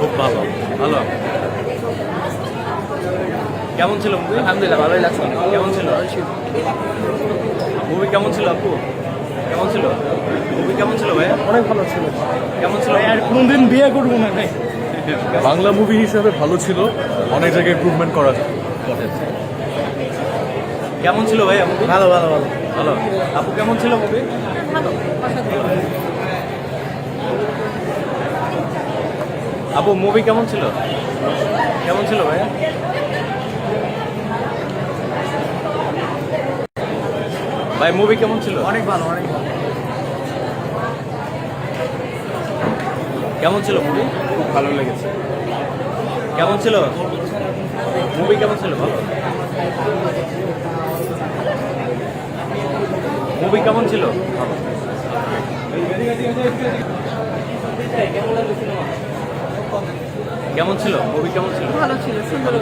খুব ভালো ভালো। কেমন ছিল মুভি আলহামদুলিল্লাহ ভালোই লাগছে কেমন ছিল? মুভি কেমন ছিল আপু? কেমন ছিল? মুভি কেমন ছিল ভাইয়া? অনেক ভালো ছিল। কেমন ছিল? আর কোনদিন বিয়ে করব না ভাই। বাংলা মুভি হিসেবে ভালো ছিল অনেক জায়গায় ইমপ্রুভমেন্ট করা যায়। কেমন ছিল ভাইয়া মুভি ভালো ভালো ভালো। ভালো। আপু কেমন ছিল মুভি আপু মুভি কেমন ছিল? কেমন ছিল ভাইয়া? ভাই মুভি কেমন ছিল? অনেক ভালো অনেক ভালো। কেমন ছিল মুভি খুব ভালো লেগেছে। কেমন ছিল? মুভি কেমন ছিল ভালো মুভি কেমন ছিল? কেমন ছিল? মুভি কেমন ছিল? ভালো ছিল সুন্দর